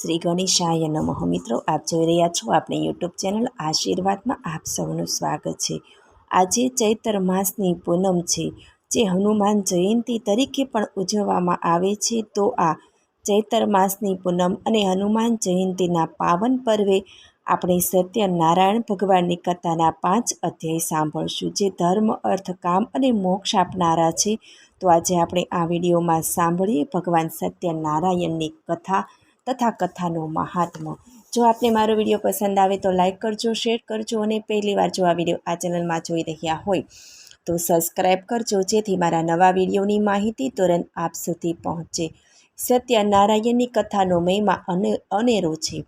શ્રી ગણેશાય નમઃ. મિત્રો, આપ જોઈ રહ્યા છો આપણી યુટ્યુબ ચેનલ આશીર્વાદમાં આપ સૌનું સ્વાગત છે. આજે ચૈત્ર માસની પૂનમ છે. જે હનુમાન જયંતી તરીકે પણ ઉજવવામાં આવે છે, તો આ ચૈત્ર માસની પૂનમ અને હનુમાન જયંતીના પાવન પર્વે આપણે સત્યનારાયણ ભગવાનની કથાના પાંચ અધ્યાય સાંભળશું. જે ધર્મ, અર્થ, કામ અને મોક્ષ આપનારા છે. તો આજે આપણે આ વિડીયોમાં સાંભળીએ ભગવાન સત્યનારાયણની કથા તથા કથાનો મહાત્મ. જો આપને મારો વીડિયો પસંદ આવે તો લાઈક કરજો, શેર કરજો અને પહેલી વાર જો આ વીડિયો આ ચેનલમાં જોઈ રહ્યા હોય તો સબસ્ક્રાઈબ કરજો, જેથી મારા નવા વિડીયોની માહિતી તુરંત આપ સુધી પહોંચે. સત્યનારાયણની કથાનો મહિમા અને અનેરો છે.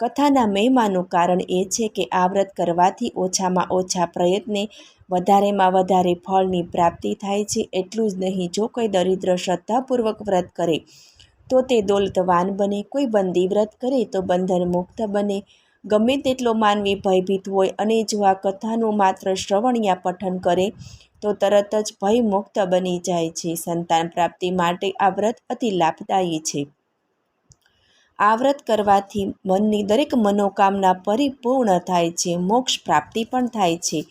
કથાના મહિમાનું કારણ એ છે કે આ વ્રત કરવાથી ઓછામાં ઓછા પ્રયત્ને વધારેમાં વધારે ફળની પ્રાપ્તિ થાય છે. એટલું જ નહીં, જો કોઈ દરિદ્ર શ્રદ્ધાપૂર્વક વ્રત કરે તો તે દોલતવાન બને. કોઈ બંદી વ્રત કરે તો બંધન મુક્ત બને. ગમે તેટલો માનવી ભયભીત હોય અને જો આ કથાનું માત્ર શ્રવણ યા પઠન કરે, તો તરત જ ભય મુક્ત બની જાય છે. સંતાન પ્રાપ્તિ માટે આ વ્રત અતિ લાભદાયી છે. આ વ્રત કરવાથી મનની દરેક મનોકામના પરિપૂર્ણ થાય છે. મોક્ષ પ્રાપ્તિ પણ થાય છે.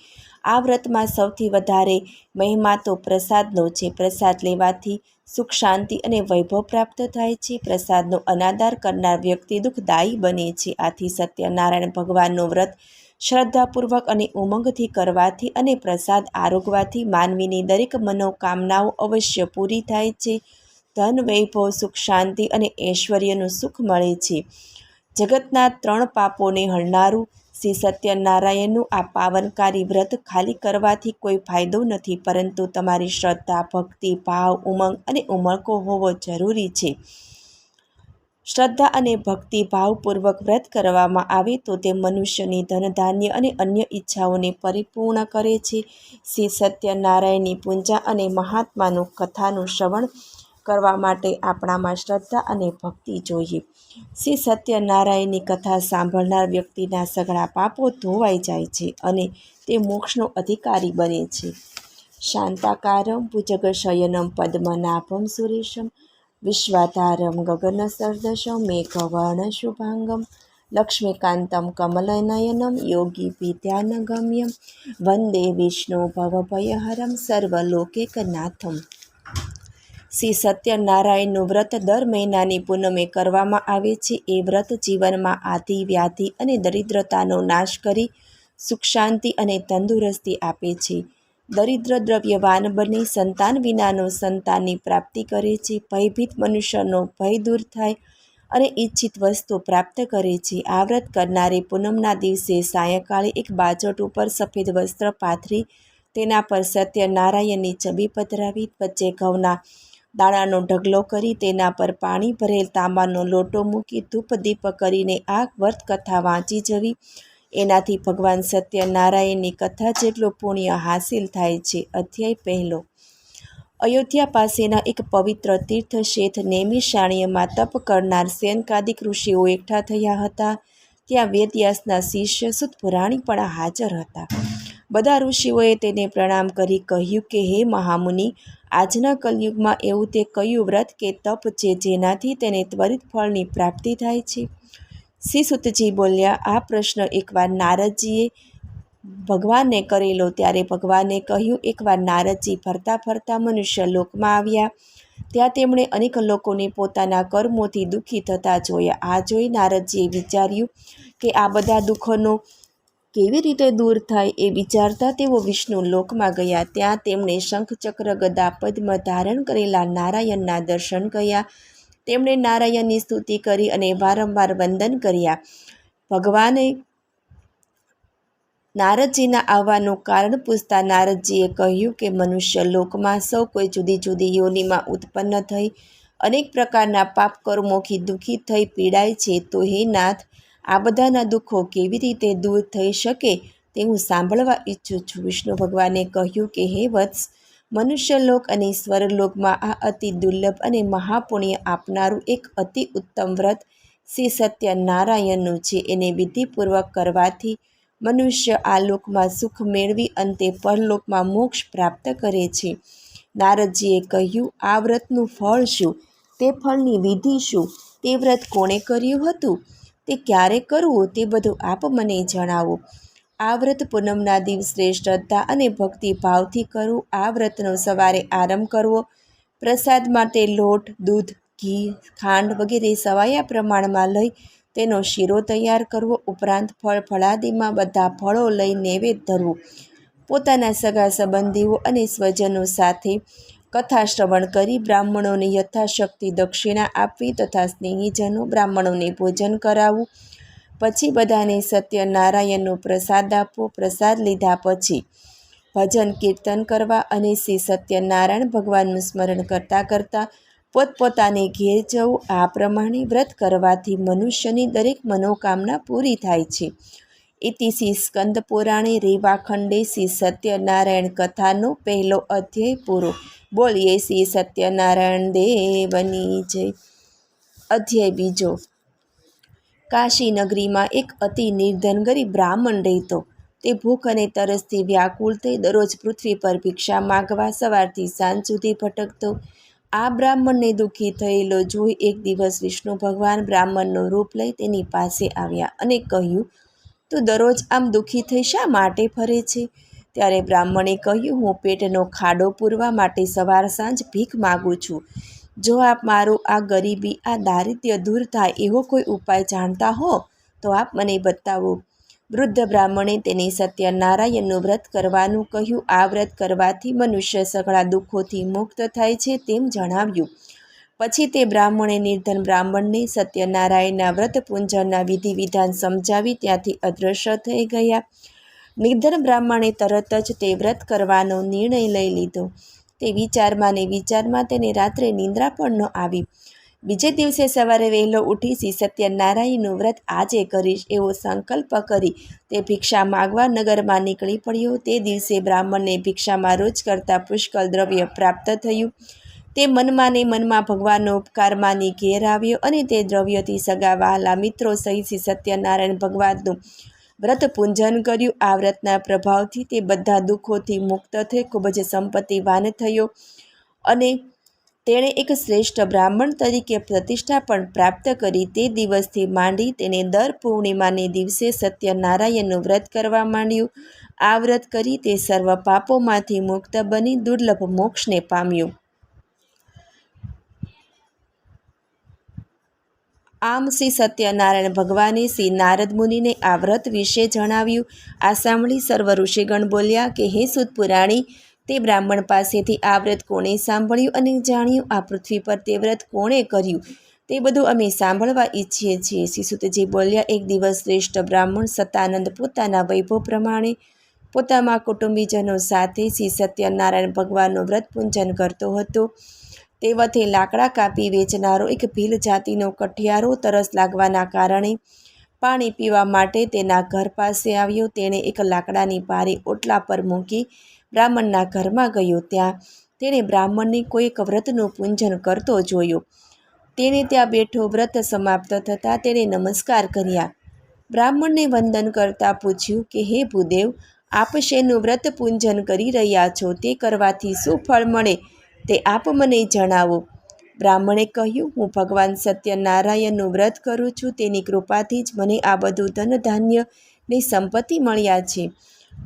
આ વ્રતમાં સૌથી વધારે મહિમા તો પ્રસાદનો છે. પ્રસાદ લેવાથી સુખ, શાંતિ અને વૈભવ પ્રાપ્ત થાય છે. પ્રસાદનો અનાદાર કરનાર વ્યક્તિ દુઃખદાયી બને છે. આથી સત્યનારાયણ ભગવાનનું વ્રત શ્રદ્ધાપૂર્વક અને ઉમંગથી કરવાથી અને પ્રસાદ આરોગવાથી માનવીની દરેક મનોકામનાઓ અવશ્ય પૂરી થાય છે. ધન, વૈભવ, સુખ, શાંતિ અને ઐશ્વર્યનું સુખ મળે છે. જગતના ત્રણ પાપોને હણનારું શ્રી સત્યનારાયણનું આ પાવનકારી વ્રત ખાલી કરવાથી કોઈ ફાયદો નથી, પરંતુ તમારી શ્રદ્ધા, ભક્તિ, ભાવ, ઉમંગ અને ઉમળકો હોવો જરૂરી છે. શ્રદ્ધા અને ભક્તિ ભાવપૂર્વક વ્રત કરવામાં આવે તો તે મનુષ્યની ધનધાન્ય અને અન્ય ઈચ્છાઓને પરિપૂર્ણ કરે છે. શ્રી સત્યનારાયણની પૂજા અને મહાત્માનું કથાનું શ્રવણ કરવા માટે આપણામાં શ્રદ્ધા અને ભક્તિ જોઈએ. શ્રી સત્યનારાયણની કથા સાંભળનાર વ્યક્તિના સઘળા પાપો ધોવાઈ જાય છે અને તે મોક્ષનો અધિકારી બને છે. શાંતાકારમ ભુજગશયનમ પદ્મનાભમ સુરેશમ, વિશ્વાધારમ ગગનસર્દશમ મેઘવર્ણ શુભાંગમ, લક્ષ્મીકાંતમ કમલનયનમ, યોગી વિદ્યાનગમ્યમ, વંદે વિષ્ણુ ભવભયહરમ, સર્વલોકેકનાથમ શ્રી સત્યનારાયણનું વ્રત દર મહિનાની પૂનમે કરવામાં આવે છે. એ વ્રત જીવનમાં આધિ, વ્યાધિ અને દરિદ્રતાનો નાશ કરી સુખ શાંતિ અને તંદુરસ્તી આપે છે. દરિદ્ર દ્રવ્યવાન બની સંતાન વિનાનો સંતાનની પ્રાપ્તિ કરે છે. ભયભીત મનુષ્યનો ભય દૂર થાય અને ઈચ્છિત વસ્તુ પ્રાપ્ત કરે છે. આ વ્રત કરનારે પૂનમના દિવસે સાયંકાળે એક બાજટ ઉપર સફેદ વસ્ત્ર પાથરી, તેના પર સત્યનારાયણની છબી પધરાવી, વચ્ચે ઘઉંના દાણાનો ઢગલો કરી તેના પર પાણી ભરેલ તાંબાનો લોટો મૂકી ધૂપ દીપ કરીને આ વર્ત કથા વાંચી જવી. એનાથી ભગવાન સત્યનારાયણની કથા જેટલું પુણ્ય હાસિલ થાય છે અધ્યાય પહેલો. અયોધ્યા પાસેના એક પવિત્ર તીર્થ શેઠ નેમિશાણીયમાં તપ કરનાર સેનકાદિક ઋષિઓ એકઠા થયા હતા. ત્યાં વેદ્યાસના શિષ્ય સુતપુરાણી પણ હાજર હતા. બધા ઋષિઓએ તેને પ્રણામ કરી કહ્યું કે, હે મહામુનિ આજના કલયુગમાં એવું તે કયું વ્રત કે તપ છે જેનાથી તેને ત્વરિત ફળની પ્રાપ્તિ થાય છે? શ્રી સુતજી બોલ્યા, આ પ્રશ્ન એકવાર નારદજીએ ભગવાનને કરેલો ત્યારે ભગવાને કહ્યું, એકવાર નારદજી ફરતા ફરતા મનુષ્ય લોકમાં આવ્યા. ત્યાં તેમણે અનેક લોકોને પોતાના કર્મોથી દુઃખી થતા જોયા. આ જોઈ નારદજીએ વિચાર્યું કે આ બધા દુઃખોનો કેવી રીતે દૂર થાય એ વિચારતા તેઓ વિષ્ણુ લોકમાં ગયા. ત્યાં તેમણે શંખચક્ર ગદા પદ્મ ધારણ કરેલા નારાયણના દર્શન કર્યા. તેમણે નારાયણની સ્તુતિ કરી અને વારંવાર વંદન કર્યા. ભગવાને નારદજીના આવવાનું કારણ પૂછતા નારદજીએ કહ્યું કે મનુષ્ય લોકમાં સૌ કોઈ જુદી જુદી યોનિમાં ઉત્પન્ન થઈ, અનેક પ્રકારના પાપ કર્મોથી દુઃખી થઈ પીડાય છે. તો હે નાથ આ બધાના દુઃખો કેવી રીતે દૂર થઈ શકે તે હું સાંભળવા ઈચ્છું છું. વિષ્ણુ ભગવાને કહ્યું કે, હે વત્સ મનુષ્યલોક અને સ્વરલોકમાં આ અતિ દુર્લભ અને મહાપુણ્ય આપનારું એક અતિ ઉત્તમ વ્રત શ્રી સત્યનારાયણનું છે. એને વિધિપૂર્વક કરવાથી મનુષ્ય આ લોકમાં સુખ મેળવી અંતે પરલોકમાં મોક્ષ પ્રાપ્ત કરે છે. નારદજીએ કહ્યું, આ વ્રતનું ફળ શું? તે ફળની વિધિ શું? તે વ્રત કોણે કર્યું હતું? તે ક્યારે કરવું તે બધું આપ મને જણાવો. આ વ્રત પૂનમના દિવસે શ્રદ્ધા અને ભક્તિભાવથી કરવું આ વ્રતનો સવારે આરંભ કરવો. પ્રસાદ માટે લોટ, દૂધ, ઘી, ખાંડ વગેરે સવાયા પ્રમાણમાં લઈ તેનો શીરો તૈયાર કરવો. ઉપરાંત ફળ ફળાદીમાં બધા ફળો લઈ નૈવેદ્ય ધરવું. પોતાના સગા સંબંધીઓ અને સ્વજનો સાથે કથા શ્રવણ કરી બ્રાહ્મણોને યથાશક્તિ દક્ષિણા આપવી તથા સ્નેહીજનો બ્રાહ્મણોને ભોજન કરાવવું. પછી બધાને સત્યનારાયણનો પ્રસાદ આપવો. પ્રસાદ લીધા પછી ભજન કીર્તન કરવા અને શ્રી સત્યનારાયણ ભગવાનનું સ્મરણ કરતાં કરતાં પોતપોતાને ઘેર જવું. આ પ્રમાણે વ્રત કરવાથી મનુષ્યની દરેક મનોકામના પૂરી થાય છે. ઇતિશ્રી સ્કંદ પુરાણે રેવાખંડે શ્રી સત્યનારાયણ કથાનો પહેલો અધ્યાય પૂરો બોલીએ શ્રી સત્યનારાયણ દેવની જય. અધ્યાય બીજો. કાશી નગરીમાં એક અતિ નિર્ધન ગરીબ બ્રાહ્મણ રહેતો. તે ભૂખ અને તરસથી વ્યાકુળ થઈ દરરોજ પૃથ્વી પર ભિક્ષા માગવા સવારથી સાંજ સુધી ભટકતો. આ બ્રાહ્મણને દુઃખી થયેલો જોઈ એક દિવસ વિષ્ણુ ભગવાન બ્રાહ્મણનો રૂપ લઈ તેની પાસે આવ્યા અને કહ્યું, તું દરરોજ આમ દુઃખી થઈ શા માટે ફરે છે? ત્યારે બ્રાહ્મણે કહ્યું, હું પેટનો ખાડો પૂરવા માટે સવાર સાંજ ભીખ માગું છું. જો આપ મારું આ ગરીબી, આ દારિદ્ર્ય દૂર થાય એવો કોઈ ઉપાય જાણતા હો, તો આપ મને બતાવો. વૃદ્ધ બ્રાહ્મણે તેને સત્યનારાયણનું વ્રત કરવાનું કહ્યું. આ વ્રત કરવાથી મનુષ્ય સઘળા દુઃખોથી મુક્ત થાય છે તેમ જણાવ્યું. પછી તે બ્રાહ્મણે નિર્ધન બ્રાહ્મણને સત્યનારાયણના વ્રત પૂંજનના વિધિ વિધાન સમજાવી ત્યાંથી અદૃશ્ય થઈ ગયા. નિર્ધન બ્રાહ્મણે તરત જ તે વ્રત કરવાનો નિર્ણય લઈ લીધો. તે વિચારમાં ને વિચારમાં તેને રાત્રે નિંદ્રા પણ ન આવી. બીજે દિવસે સવારે વહેલો ઉઠી શ્રી સત્યનારાયણનું વ્રત આજે કરીશ એવો સંકલ્પ કરી તે ભિક્ષા માગવા નગરમાં નીકળી પડ્યો. તે દિવસે બ્રાહ્મણને ભિક્ષામાં રોજ કરતાં પુષ્કળ દ્રવ્ય પ્રાપ્ત થયું. તે મનમાં ને મનમાં ભગવાનનો ઉપકાર માની ઘેર આવ્યો અને તે દ્રવ્યથી સગા વહાલા મિત્રો સહિત શ્રી સત્યનારાયણ ભગવાનનું વ્રત પૂંજન કર્યું. આ વ્રતના પ્રભાવથી તે બધા દુઃખોથી મુક્ત થઈ ખૂબ જ સંપત્તિવાન થયો અને તેણે એક શ્રેષ્ઠ બ્રાહ્મણ તરીકે પ્રતિષ્ઠા પણ પ્રાપ્ત કરી. તે દિવસથી માંડી તેને દર પૂર્ણિમાને દિવસે સત્યનારાયણનું વ્રત કરવા માંડ્યું. આ વ્રત કરી તે સર્વ પાપોમાંથી મુક્ત બની દુર્લભ મોક્ષને પામ્યું. આમ શ્રી સત્યનારાયણ ભગવાને શ્રી નારદ મુનિને આ વ્રત વિશે જણાવ્યું. આ સાંભળી સર્વ ઋષિગણ બોલ્યા કે, હે સુત પુરાણી, તે બ્રાહ્મણ પાસેથી આ વ્રત કોણે સાંભળ્યું અને જાણ્યું? આ પૃથ્વી પર તે વ્રત કોણે કર્યું? તે બધું અમે સાંભળવા ઈચ્છીએ છીએ. શિશુતજી બોલ્યા, એક દિવસ શ્રેષ્ઠ બ્રાહ્મણ સતાનંદ પોતાના વૈભવ પ્રમાણે પોતાના કુટુંબીજનો સાથે શ્રી સત્યનારાયણ ભગવાનનું વ્રત પૂંજન કરતો હતો. તે વખતે લાકડા કાપી વેચનારો એક ભીલ જાતિનો કઠિયારો તરસ લાગવાના કારણે પાણી પીવા માટે તેના ઘર પાસે આવ્યો. તેણે એક લાકડાની પારી ઓટલા પર મૂકી બ્રાહ્મણના ઘરમાં ગયો. ત્યાં તેણે બ્રાહ્મણને કોઈક વ્રતનું પૂંજન કરતો જોયો. તેણે ત્યાં બેઠો વ્રત સમાપ્ત થતાં તેણે નમસ્કાર કર્યા. બ્રાહ્મણને વંદન કરતાં પૂછ્યું કે, હે ભૂદેવ, આપ શેનું વ્રત પૂંજન કરી રહ્યા છો? તે કરવાથી શું ફળ મળે? તે આપ મને જણાવો. બ્રાહ્મણે કહ્યું, હું ભગવાન સત્યનારાયણનું વ્રત કરું છું. તેની કૃપાથી જ મને આ બધું ધન ધાન્ય ને સંપત્તિ મળ્યા છે.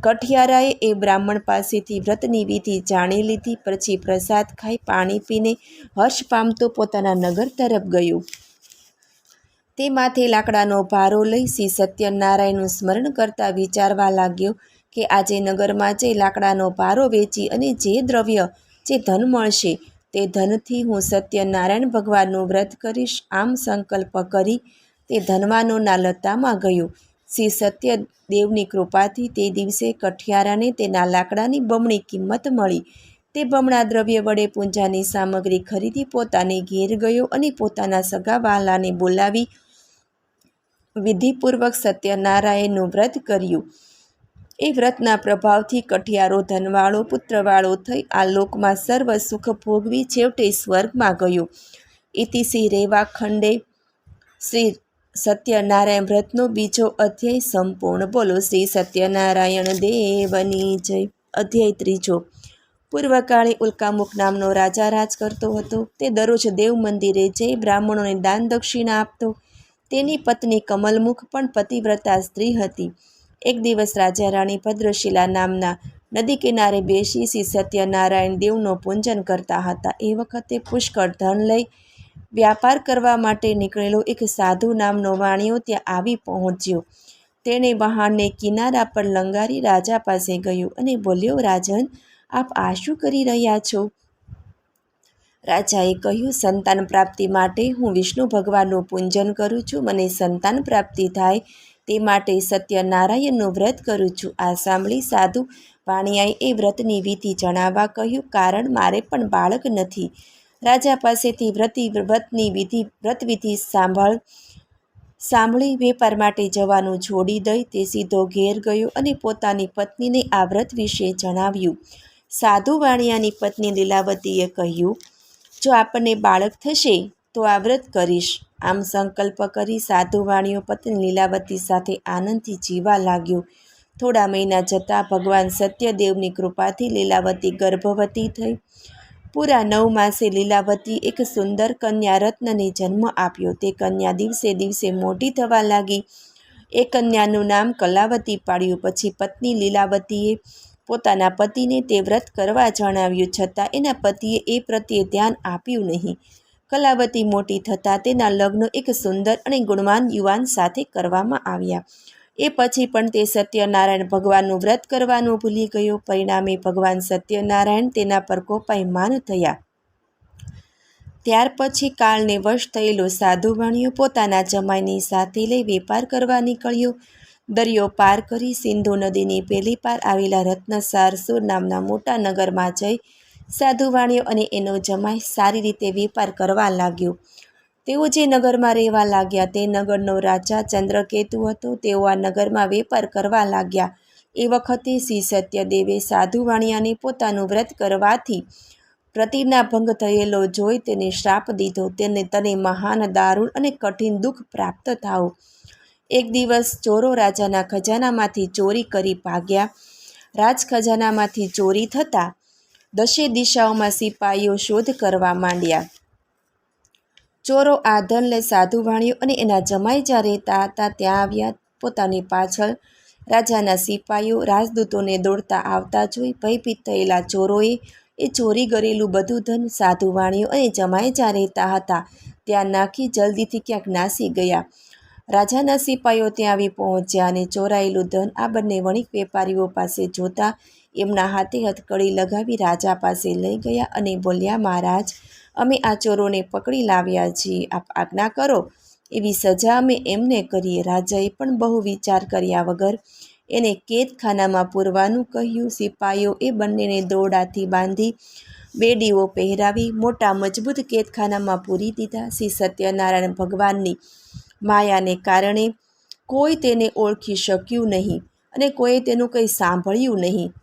કઠિયારાએ એ બ્રાહ્મણ પાસેથી વ્રતની વિધિ જાણી લીધી. પછી પ્રસાદ ખાઈ પાણી પીને હર્ષ પામતો પોતાના નગર તરફ ગયો. તે માથે લાકડાનો ભારો લઈ શ્રી સત્યનારાયણનું સ્મરણ કરતા વિચારવા લાગ્યો કે આજે નગરમાં જઈ લાકડાનો ભારો વેચી અને જે દ્રવ્ય જે ધન મળશે તે ધનથી હું સત્યનારાયણ ભગવાનનું વ્રત કરીશ, આમ સંકલ્પ કરી તે ધનવાનોના લતામાં ગયો. શ્રી સત્યદેવની કૃપાથી તે દિવસે કઠિયારાને તેના લાકડાની બમણી કિંમત મળી. તે બમણા દ્રવ્ય વડે પૂંજાની સામગ્રી ખરીદી પોતાને ઘેર ગયો અને પોતાના સગા વહાલાને બોલાવી વિધિપૂર્વક સત્યનારાયણનું વ્રત કર્યું. એ વ્રતના પ્રભાવથી કઠિયારો ધનવાળો, પુત્રવાળો થઈ આ લોકમાં સર્વ સુખ ભોગવી છેવટે સ્વર્ગમાં ગયો. ઇતિશ્રી રેવા ખંડે શ્રી સત્યનારાયણ વ્રતનો બીજો અધ્યાય સંપૂર્ણ. બોલો, શ્રી સત્યનારાયણ દેવની જય. અધ્યાય ત્રીજો. પૂર્વકાળે ઉલ્કામુખ નામનો રાજા રાજ કરતો હતો. તે દરરોજ દેવ મંદિરે જઈ બ્રાહ્મણોને દાન દક્ષિણા આપતો. તેની પત્ની કમલમુખ પણ પતિવ્રતા સ્ત્રી હતી. એક દિવસ રાજા રાણી ભદ્રશિલા નામના નદી કિનારે બેસી શ્રી સત્યનારાયણ દેવનો પૂજન કરતા હતા. એ વખતે પુષ્કળ ધન લઈ વ્યાપાર કરવા માટે નીકળેલો એક સાધુ નામનો વાણિયો ત્યાં આવી પહોંચ્યો. તેણે વહાણને કિનારા પર લંગારી રાજા પાસે ગયો અને બોલ્યો, રાજન, આપ આ શું કરી રહ્યા છો રાજાએ કહ્યું, સંતાન પ્રાપ્તિ માટે હું વિષ્ણુ ભગવાનનું પૂજન કરું છું. મને સંતાન પ્રાપ્તિ થાય તે માટે સત્યનારાયણનું વ્રત કરું છું. આ સાંભળી સાધુ વાણિયાએ એ વ્રતની વિધિ જણાવવા કહ્યું, કારણ મારે પણ બાળક નથી. રાજા પાસેથી વ્રતિ, વ્રતની વિધિ વ્રતવિધિ સાંભળ, સાંભળી વેપાર માટે જવાનું છોડી દઈ. તે સીધો ઘેર ગયો અને પોતાની પત્નીને આ વ્રત વિશે જણાવ્યું. સાધુ વાણિયાની પત્ની લીલાવતીએ કહ્યું, જો આપણને બાળક થશે તો આ વ્રત કરીશ. આમ સંકલ્પ કરી સાધુ વાણીઓ પત્ની લીલાવતી સાથે આનંદથી જીવા લાગ્યો. થોડા મહિના જતાં ભગવાન સત્યદેવની કૃપાથી લીલાવતી ગર્ભવતી થઈ. પૂરા નવ માસે લીલાવતી એક સુંદર કન્યા રત્નને જન્મ આપ્યો. તે કન્યા દિવસે દિવસે મોટી થવા લાગી. એ કન્યાનું નામ કલાવતી પાડ્યું. પછી પત્ની લીલાવતીએ પોતાના પતિને તે વ્રત કરવા જણાવ્યું. છતાં એના પતિએ એ પ્રત્યે ધ્યાન આપ્યું નહીં. કલાવતી મોટી થતાં તેના લગ્ન એક સુંદર અને ગુણવાન યુવાન સાથે કરવામાં આવ્યા. એ પછી પણ તે સત્યનારાયણ ભગવાનનું વ્રત કરવાનું ભૂલી ગયો. પરિણામે ભગવાન સત્યનારાયણ તેના પર કોપાયમાન થયા. ત્યાર પછી કાળને વશ થયેલો સાધુ વાણિયો પોતાના જમાઈની સાથે લઈ વેપાર કરવા નીકળ્યો. દરિયો પાર કરી સિંધુ નદીની પેલી પાર આવેલા રત્નસારસુર નામના મોટા નગરમાં જઈ સાધુ વાણિયો અને એનો જમાઈ સારી રીતે વેપાર કરવા લાગ્યો. તેઓ જે નગરમાં રહેવા લાગ્યા તે નગરનો રાજા ચંદ્રકેતુ હતો. તેઓ આ નગરમાં વેપાર કરવા લાગ્યા. એ વખતે શ્રી સત્યદેવે સાધુ વાણિયાને પોતાનું વ્રત કરવાથી પ્રતિજ્ઞા ભંગ થયેલો જોઈ તેને શ્રાપ દીધો. તેને તને મહાન, દારૂણ અને કઠિન દુઃખ પ્રાપ્ત થાવ એક દિવસ ચોરો રાજાના ખજાનામાંથી ચોરી કરી ભાગ્યા. રાજ ખજાનામાંથી ચોરી થતાં દશે દિશાઓમાં સિપાહીઓ શોધ કરવા માંડ્યા. ચોરો આ ધન લઈ સાધુ વાણિયો અને એના જમાઈ જ્યાં રહેતા હતા ત્યાં આવ્યા. પોતાની પાછળ રાજાના સિપાહીઓ રાજદૂતોને દોડતા આવતા જોઈ ભયભીત થયેલા ચોરોએ એ ચોરી કરેલું બધું ધન સાધુ વાણીઓ અને જમાઈ જ્યાં રહેતા હતા ત્યાં નાખી જલ્દીથી ક્યાંક નાસી ગયા. રાજાના સિપાહીઓ ત્યાં આવી પહોંચ્યા અને ચોરાયેલું ધન આ બંને વણિક વેપારીઓ પાસે જોતા એમના હાથે હથકડી લગાવી રાજા પાસે લઈ ગયા અને બોલ્યા, મહારાજ, અમે આ ચોરોને પકડી લાવ્યા છીએ. આપ આજ્ઞા કરો. એવી સજા અમે એમને કરીએ. રાજાએ પણ બહુ વિચાર કર્યા વગર એને કેદખાનામાં પૂરવાનું કહ્યું. સિપાહીઓ એ બંનેને દોરડાથી બાંધી બેડીઓ પહેરાવી મોટા મજબૂત કેદખાનામાં પૂરી દીધા. શ્રી સત્યનારાયણ ભગવાનની માયાને કારણે કોઈ તેને ઓળખી શક્યું નહીં અને કોઈ તેનું કંઈ સાંભળ્યું નહીં.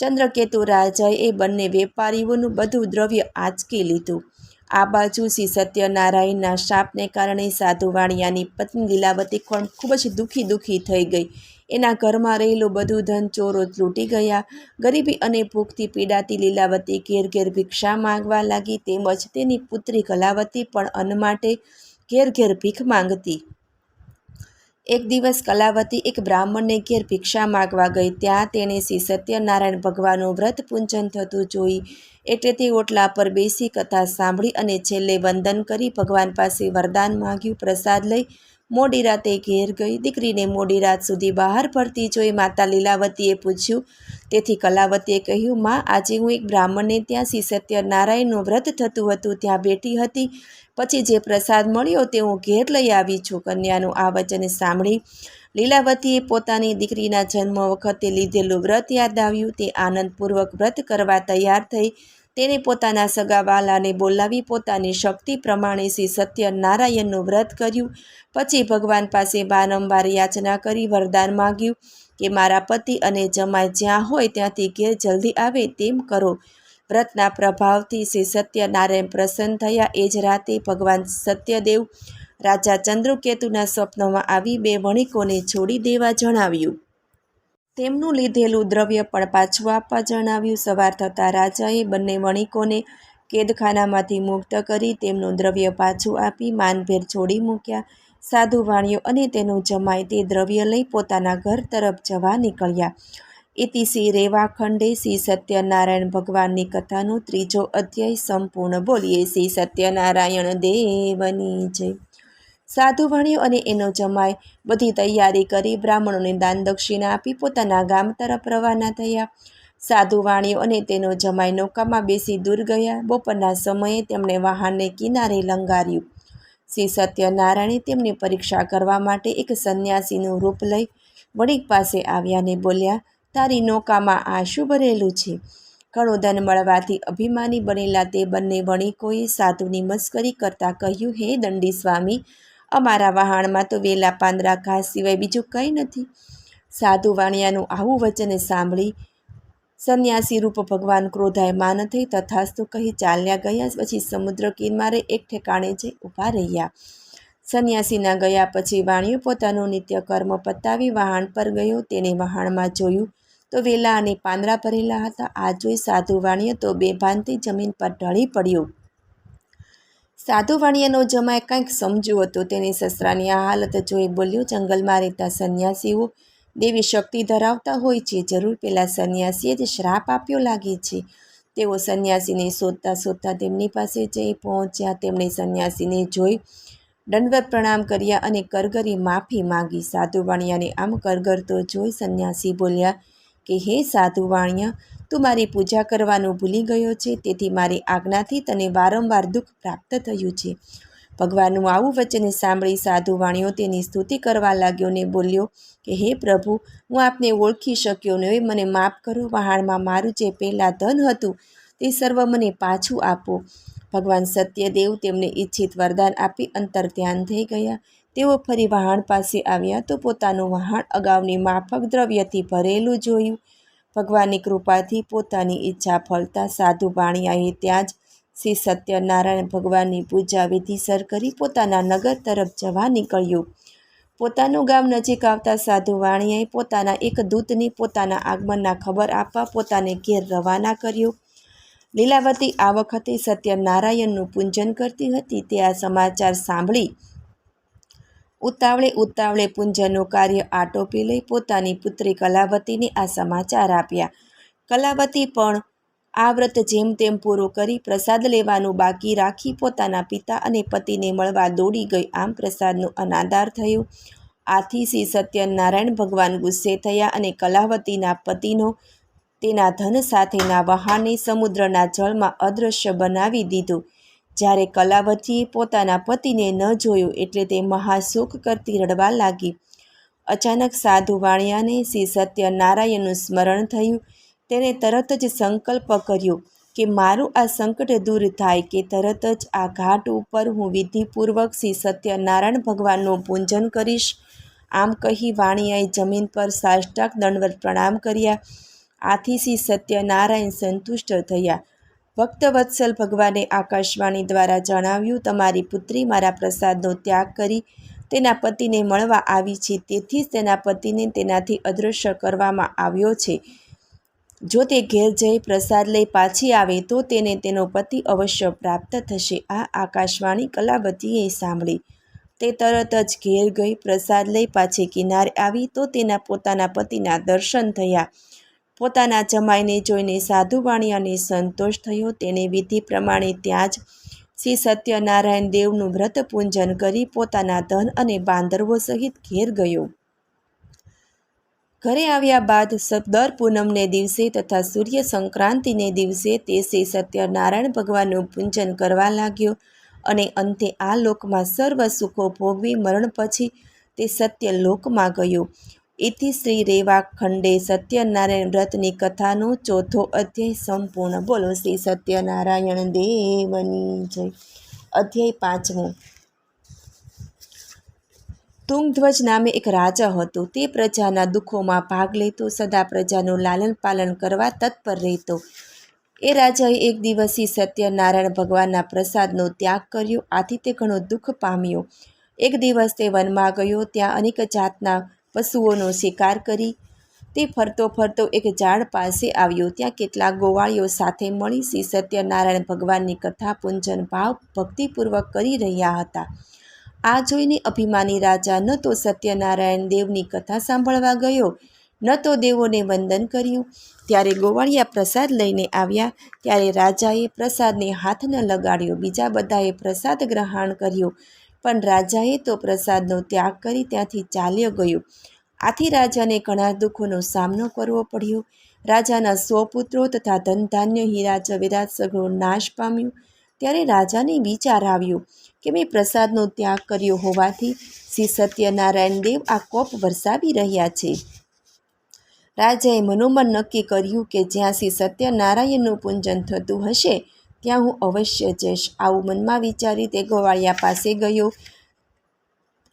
ચંદ્રકેતુ રાજાએ એ બંને વેપારીઓનું બધું દ્રવ્ય આંચકી લીધું. આ બાજુ શ્રી સત્યનારાયણના શાપને કારણે સાધુ વાણિયાની પત્ની લીલાવતી પણ ખૂબ જ દુઃખી દુઃખી થઈ ગઈ. એના ઘરમાં રહેલું બધું ધન ચોરો લૂંટી ગયા. ગરીબી અને ભૂખથી પીડાતી લીલાવતી ઘેર ઘેર ભિક્ષા માંગવા લાગી તેમજ તેની પુત્રી કલાવતી પણ અન્ન માટે ઘેર ઘેર ભીખ માંગતી. એક દિવસ કલાવતી એક બ્રાહ્મણને ઘેર ભિક્ષા માગવા ગઈ, ત્યાં તેણે શ્રી સત્યનારાયણ ભગવાનનું વ્રત પૂંજન થતું જોઈ, એટલે તે ઓટલા પર બેસી કથા સાંભળી અને છેલ્લે વંદન કરી ભગવાન પાસે વરદાન માગ્યું, પ્રસાદ લઈ મોડી રાતે ઘેર ગઈ. દીકરીને મોડી રાત સુધી બહાર ફરતી જોઈ માતા લીલાવતીએ પૂછ્યું. તેથી કલાવતીએ કહ્યું, માં, આજે હું એક બ્રાહ્મણને ત્યાં શ્રી સત્યનારાયણનું વ્રત થતું હતું. ત્યાં બેઠી હતી. પછી જે પ્રસાદ મળ્યો તે હું ઘેર લઈ આવી છું. કન્યાનું આ વચન સાંભળી લીલાવતીએ પોતાની દીકરીના જન્મ વખતે લીધેલું વ્રત યાદ આવ્યું. તે આનંદપૂર્વક વ્રત કરવા તૈયાર થઈ તેને પોતાના સગા વાલાને બોલાવી પોતાની શક્તિ પ્રમાણે શ્રી સત્યનારાયણનું વ્રત કર્યું. પછી ભગવાન પાસે વારંવાર યાચના કરી વરદાન માગ્યું કે મારા પતિ અને જમાઈ જ્યાં હોય ત્યાંથી ઘેર જલ્દી આવે તેમ કરો. વ્રતના પ્રભાવથી શ્રી સત્યનારાયણ પ્રસન્ન થયા. એ જ રાતે ભગવાન સત્યદેવ રાજા ચંદ્રકેતુના સ્વપ્નમાં આવી બે વણિકોને છોડી દેવા જણાવ્યું. તેમનું લીધેલું દ્રવ્ય પણ પાછું આપવા જણાવ્યું. સવાર થતાં રાજાએ બંને વણિકોને કેદખાનામાંથી મુક્ત કરી તેમનું દ્રવ્ય પાછું આપી માનભેર છોડી મૂક્યા. સાધુ વાણિયો અને તેનું જમાઈ તે દ્રવ્ય લઈ પોતાના ઘર તરફ જવા નીકળ્યા. ઇતિ શ્રી રેવાખંડે શ્રી સત્યનારાયણ ભગવાનની કથાનો ત્રીજો અધ્યાય સંપૂર્ણ બોલીએ. શ્રી સત્યનારાયણ દેવની જય. સાધુ ભણ્યો અને એનો જમાય બધી તૈયારી કરી બ્રાહ્મણોને દાન દક્ષિણા આપી પોતાના ગામ તરફ રવાના થયા. સાધુ વાણિયો અને તેનો જમાઈ નૌકામાં બેસી દૂર ગયા. બપોરના સમયે તેમણે વાહનને કિનારે લંગાર્યું. શ્રી સત્યનારાયણે તેમની પરીક્ષા કરવા માટે એક સંન્યાસીનું રૂપ લઈ વણિક પાસે આવ્યા ને બોલ્યા, તારી નૌકામાં આ શું ભરેલું છે? ઘણું ધન મળવાથી અભિમાની બનેલા તે બંને વણિકોએ સાધુની મસ્કરી કરતાં કહ્યું, હે દંડી સ્વામી અમારા વહાણમાં તો વેલા પાંદડા ઘાસ સિવાય બીજું કંઈ નથી. સાધુ વાણિયાનું આવું વચન સાંભળી સંન્યાસી રૂપ ભગવાન ક્રોધાયમાન થઈ તથાસ્તુ કહી ચાલ્યા ગયા. પછી સમુદ્ર કિનારે એક ઠેકાણે જઈ ઊભા રહ્યા. સંન્યાસીના ગયા પછી વાણીએ પોતાનું નિત્ય કર્મ પતાવી વહાણ પર ગયો. તેને વહાણમાં જોયું તો વેલા અને પાંદડા ભરેલા હતા. આ જોઈ સાધુ વાણીએ તો બેભાનથી જમીન પર ઢળી પડ્યો. સાધુ વાણિયાનો જમાય કંઈક સમજ્યું હતું. તેની સસરાની આ હાલત જોઈ બોલ્યો, જંગલમાં રહેતા સંન્યાસીઓ દેવી શક્તિ ધરાવતા હોય છે. જરૂર પેલા સંન્યાસીએ જ શ્રાપ આપ્યો લાગે છે. તેઓ સંન્યાસીને શોધતા શોધતા તેમની પાસે જઈ પહોંચ્યા. તેમણે સંન્યાસીને જોઈ દંડવત પ્રણામ કર્યા અને કરગરી માફી માંગી. સાધુ વાણિયાને આમ કરગરતો જોઈ સંન્યાસી બોલ્યા કે, હે સાધુ વાણિયા, તું મારી પૂજા કરવાનું ભૂલી ગયો છે, તેથી મારી આજ્ઞાથી તને વારંવાર દુઃખ પ્રાપ્ત થયું છે. ભગવાનનું આવું વચન સાંભળી સાધુ વાણિયો તેની સ્તુતિ કરવા લાગ્યો ને બોલ્યો, કે, હે પ્રભુ, હું આપને ઓળખી શક્યો ને મને માફ કરો, વહાણમાં મારું જે પહેલાં ધન હતું તે સર્વ મને પાછું આપો. ભગવાન સત્યદેવ તેમને ઈચ્છિત વરદાન આપી અંતર ધ્યાન થઈ ગયા. તેઓ ફરી વહાણ પાસે આવ્યા તો પોતાનું વહાણ અગાઉની માફક દ્રવ્યથી ભરેલું જોયું. ભગવાનની કૃપાથી પોતાની ઈચ્છા ફળતા સાધુ વાણિયાએ ત્યાં જ શ્રી સત્યનારાયણ ભગવાનની પૂજા વિધિસર કરી પોતાના નગર તરફ જવા નીકળ્યું. પોતાનું ગામ નજીક આવતા સાધુ વાણિયાએ પોતાના એક દૂતની પોતાના આગમનના ખબર આપવા પોતાને ઘેર રવાના કર્યો. લીલાવતી આ વખતે સત્યનારાયણનું પૂજન કરતી હતી તે આ સમાચાર સાંભળી ઉતાવળે ઉતાવળે પૂંજનનું કાર્ય આટોપી લઈ પોતાની પુત્રી કલાવતીને આ સમાચાર આપ્યા. કલાવતી પણ આ વ્રત જેમ તેમ પૂરું કરી પ્રસાદ લેવાનું બાકી રાખી પોતાના પિતા અને પતિને મળવા દોડી ગઈ. આમ પ્રસાદનું અનાદાર થયું. આથી શ્રી સત્યનારાયણ ભગવાન ગુસ્સે થયા અને કલાવતીના પતિનો તેના ધન સાથેના વહાણને સમુદ્રના જળમાં અદૃશ્ય બનાવી દીધું. જ્યારે કલાવતીએ પોતાના પતિને ન જોયું એટલે તે મહાસુખ કરતી રડવા લાગી. અચાનક સાધુ વાણિયાને શ્રી સત્યનારાયણનું સ્મરણ થયું. તેણે તરત જ સંકલ્પ કર્યો કે મારું આ સંકટ દૂર થાય કે તરત જ આ ઘાટ ઉપર હું વિધિપૂર્વક શ્રી સત્યનારાયણ ભગવાનનું પૂજન કરીશ. આમ કહી વાણિયાએ જમીન પર સાષ્ટાક દંડવત પ્રણામ કર્યા. આથી શ્રી સત્યનારાયણ સંતુષ્ટ થયા. ભક્તવત્સલ ભગવાને આકાશવાણી દ્વારા જણાવ્યું, તમારી પુત્રી મારા પ્રસાદનો ત્યાગ કરી તેના પતિને મળવા આવી છે. તેથી જ તેના પતિને તેનાથી અદૃશ્ય કરવામાં આવ્યો છે. જો તે ઘેર જઈ પ્રસાદ લઈ પાછી આવે, તો તેને તેનો પતિ અવશ્ય પ્રાપ્ત થશે. આ આકાશવાણી કલાવતીએ સાંભળી. તે તરત જ ઘેર ગઈ પ્રસાદ લઈ પાછી કિનારે આવી તો તેના પોતાના પતિના દર્શન થયા. પોતાના જમાઈને જોઈને સાધુવાણી અને સંતોષ થયો. તેને વિધિ પ્રમાણે ત્યાં જ શ્રી સત્યનારાયણ દેવનું વ્રત પૂજન કરી પોતાના ધન અને બાંદરવો સહિત ઘેર ગયો. ઘરે આવ્યા બાદ દર પૂનમને દિવસે તથા સૂર્ય સંક્રાંતિને દિવસે તે શ્રી સત્યનારાયણ ભગવાનનું પૂજન કરવા લાગ્યો અને અંતે આ લોકમાં સર્વ સુખો ભોગવી મરણ પછી તે સત્ય લોકમાં ગયો. ઇતિ શ્રી રેવા ખંડે સત્યનારાયણ વ્રતની કથાનો ચોથો અધ્યાય સંપૂર્ણ. બોલો શ્રી સત્યનારાયણ દેવની જય. અધ્યાય પાંચમો. તુંગધ્વજ નામે એક રાજા હતો. તે પ્રજાના દુઃખોમાં ભાગ લેતો, સદા પ્રજાનું લાલન પાલન કરવા તત્પર રહેતો. એ રાજાએ એક દિવસી સત્યનારાયણ ભગવાનના પ્રસાદનો ત્યાગ કર્યો. આથી તે ઘણો દુઃખ પામ્યો. એક દિવસ તે વનમાં ગયો. ત્યાં અનેક જાતના પશુઓનો શિકાર કરી તે ફરતો ફરતો એક ઝાડ પાસે આવ્યો. ત્યાં કેટલાક ગોવાળીઓ સાથે મળી શ્રી સત્યનારાયણ ભગવાનની કથા પૂંજન ભાવ ભક્તિપૂર્વક કરી રહ્યા હતા. આ જોઈને અભિમાની રાજા ન તો સત્યનારાયણ દેવની કથા સાંભળવા ગયો, ન તો દેવોને વંદન કર્યું. ત્યારે ગોવાળિયા પ્રસાદ લઈને આવ્યા. ત્યારે રાજાએ પ્રસાદને હાથ ન લગાડ્યો. બીજા બધાએ પ્રસાદ ગ્રહણ કર્યો. પણ રાજાએ તો પ્રસાદનો ત્યાગ કરી ત્યાંથી ચાલ્યો ગયો. આથી રાજાને ઘણા દુઃખોનો સામનો કરવો પડ્યો. રાજાના સો પુત્રો તથા ધનધાન્ય હીરા જવેરાત સઘળો નાશ પામ્યો. ત્યારે રાજાને વિચાર આવ્યો કે મેં પ્રસાદનો ત્યાગ કર્યો હોવાથી શ્રી સત્યનારાયણ દેવ આ કોપ વરસાવી રહ્યા છે. રાજાએ મનોમન નક્કી કર્યું કે જ્યાં શ્રી સત્યનારાયણનું પૂજન થતું હશે ત્યાં હું અવશ્ય જઈશ. આવું મનમાં વિચારી તે ગોવાળિયા પાસે ગયો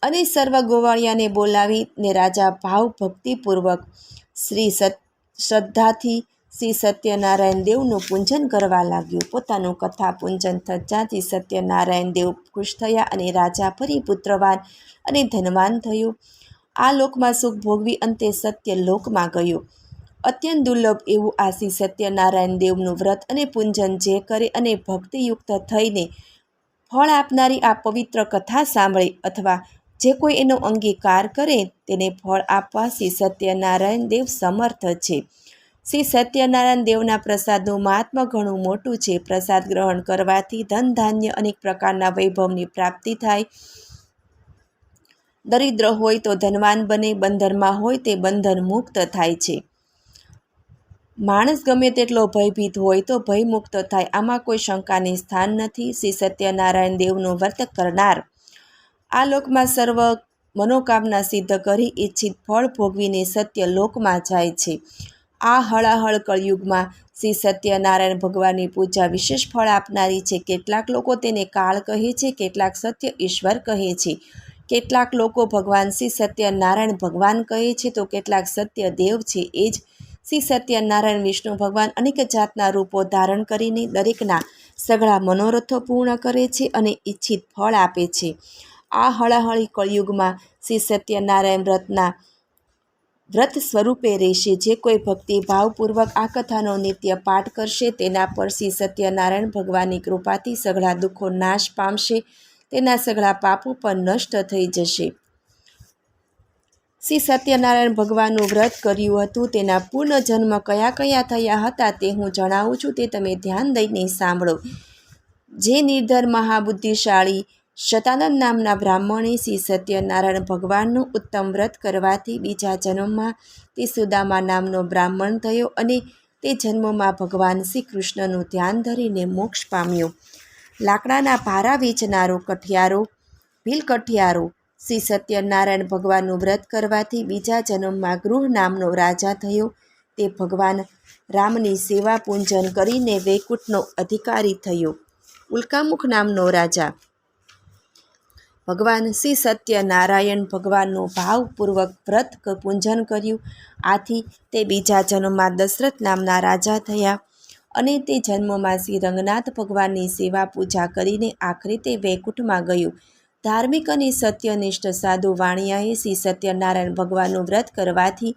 અને સર્વ ગોવાળિયાને બોલાવીને રાજા ભાવ ભક્તિપૂર્વક શ્રી સત, શ્રદ્ધાથી શ્રી સત્યનારાયણ દેવનું પૂજન કરવા લાગ્યું. પોતાનું કથા પૂજન થતાંથી સત્યનારાયણ દેવ ખુશ થયા અને રાજા ફરી પુત્રવાન અને ધનવાન થયું. આ લોકમાં સુખ ભોગવી અંતે સત્ય લોકમાં ગયો. અત્યંત દુર્લભ એવું આ સત્યનારાયણ દેવનું વ્રત અને પૂંજન જે કરે અને ભક્તિયુક્ત થઈને ફળ આપનારી આ પવિત્ર કથા સાંભળે અથવા જે કોઈ એનો અંગીકાર કરે, તેને ફળ આપવા શ્રી સત્યનારાયણ દેવ સમર્થ છે. શ્રી સત્યનારાયણ દેવના પ્રસાદનું મહાત્મા ઘણું મોટું છે. પ્રસાદ ગ્રહણ કરવાથી ધન, ધાન્ય અનેક પ્રકારના વૈભવની પ્રાપ્તિ થાય. દરિદ્ર હોય તો ધનવાન બને, બંધનમાં હોય તે બંધન મુક્ત થાય છે. માણસ ગમે તેટલો ભયભીત હોય તો ભયમુક્ત થાય. આમાં કોઈ શંકાને સ્થાન નથી. શ્રી સત્યનારાયણ દેવનું વ્રત કરનાર આ લોકમાં સર્વ મનોકામના સિદ્ધ કરી ઈચ્છિત ફળ ભોગવીને સત્ય લોકમાં જાય છે. આ હળાહળ કળયુગમાં શ્રી સત્યનારાયણ ભગવાનની પૂજા વિશેષ ફળ આપનારી છે. કેટલાક લોકો તેને કાળ કહે છે, કેટલાક સત્ય ઈશ્વર કહે છે. કેટલાક લોકો ભગવાન શ્રી સત્યનારાયણ ભગવાન કહે છે તો કેટલાક સત્ય દેવ છે. એ જ શ્રી સત્યનારાયણ વિષ્ણુ ભગવાન અનેક જાતના રૂપો ધારણ કરીને દરેકના સઘળા મનોરથો પૂર્ણ કરે છે અને ઈચ્છિત ફળ આપે છે. આ હળાહળી કળયુગમાં શ્રી સત્યનારાયણ વ્રતના વ્રત સ્વરૂપે રહેશે. જે કોઈ ભક્તિ ભાવપૂર્વક આ કથાનો નિત્ય પાઠ કરશે, તેના પર શ્રી સત્યનારાયણ ભગવાનની કૃપાથી સઘળા દુઃખો નાશ પામશે, તેના સઘળા પાપો પણ નષ્ટ થઈ જશે. શ્રી સત્યનારાયણ ભગવાનનું વ્રત કર્યું હતું. તેના પૂર્ણજન્મ કયા કયા થયા હતા તે હું જણાવું છું. તે તમે ધ્યાન દઈને સાંભળો. જે નિર્ધર મહાબુદ્ધિશાળી શતાનંદ નામના બ્રાહ્મણે શ્રી સત્યનારાયણ ભગવાનનું ઉત્તમ વ્રત કરવાથી બીજા જન્મમાં તે સુદામા નામનો બ્રાહ્મણ થયો અને તે જન્મમાં ભગવાન શ્રી કૃષ્ણનું ધ્યાન ધરીને મોક્ષ પામ્યો. લાકડાના ભારા વેચનારો કઠિયારો ભીલ કઠિયારો શ્રી સત્યનારાયણ ભગવાનનું વ્રત કરવાથી બીજા જન્મમાં ગૃહ નામનો રાજા થયો. તે ભગવાન રામની સેવા પૂંજન કરીને વૈકુંઠનો અધિકારી થયો. ઉલ્કામુખ નામનો રાજા. ભગવાન શ્રી સત્યનારાયણ ભગવાનનું ભાવપૂર્વક વ્રત પૂંજન કર્યું. આથી તે બીજા જન્મમાં દશરથ નામના રાજા થયા અને તે જન્મમાં શ્રી રંગનાથ ભગવાનની સેવા પૂજા કરીને આખરે તે વૈકુંઠમાં ગયું. ધાર્મિક અને સત્યનિષ્ઠ સાધુ વાણિયાએ શ્રી સત્યનારાયણ ભગવાનનું વ્રત કરવાથી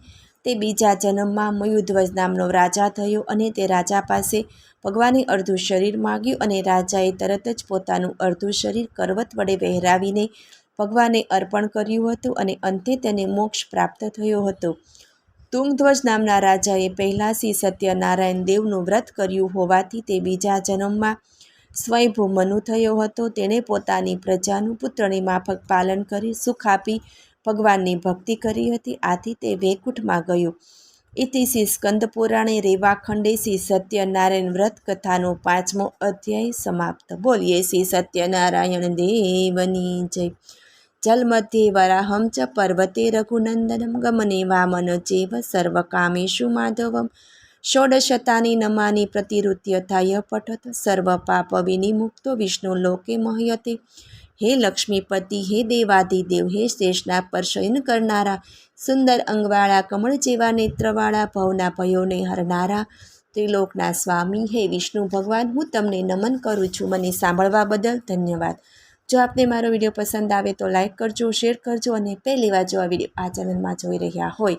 તે બીજા જન્મમાં મયુધ્વજ નામનો રાજા થયો અને તે રાજા પાસે ભગવાને અડધું શરીર માગ્યું અને રાજાએ તરત જ પોતાનું અડધું શરીર કરવત વડે વહેરાવીને ભગવાને અર્પણ કર્યું હતું અને અંતે તેને મોક્ષ પ્રાપ્ત થયો હતો. તુંગધ્વજ નામના રાજાએ પહેલાં શ્રી સત્યનારાયણ દેવનું વ્રત કર્યું હોવાથી તે બીજા જન્મમાં સ્વયંભૂ મનુ થયો હતો. તેણે પોતાની પ્રજાનું પુત્રની માફક પાલન કરી સુખ આપી ભગવાનની ભક્તિ કરી હતી. આથી તે વૈકુંઠમાં ગયો. ઇતિ શ્રી સ્કંદ પુરાણે રેવાખંડે શ્રી સત્યનારાયણ વ્રત કથાનો પાંચમો અધ્યાય સમાપ્ત. બોલીએ શ્રી સત્યનારાયણ દેવની જય. જલમધ્યે વરાહમ ચ પર્વતે રઘુનંદનમ ગમને વામન ચેવ સર્વકામેશુ માધવમ. ષોડશતાની નમાની પ્રતિરૂત્યથાય પઠત સર્વ પાપ વિનિમુક્તો વિષ્ણુ લોકે મહ્યતે હે લક્ષ્મીપતિ હે દેવાધિદેવ હે શેષના પર શયન કરનારા સુંદર અંગવાળા કમળ જેવા નેત્રવાળા ભવના ભયોને હરનારા ત્રિલોકના સ્વામી હે વિષ્ણુ ભગવાન હું તમને નમન કરું છું, મને સાંભળવા બદલ ધન્યવાદ। જો આપને મારો વીડિયો પસંદ આવે તો લાઇક કરજો, શેર કરજો અને પહેલી વાર જો આ વીડિયો આ ચેનલમાં જોઈ રહ્યા હોય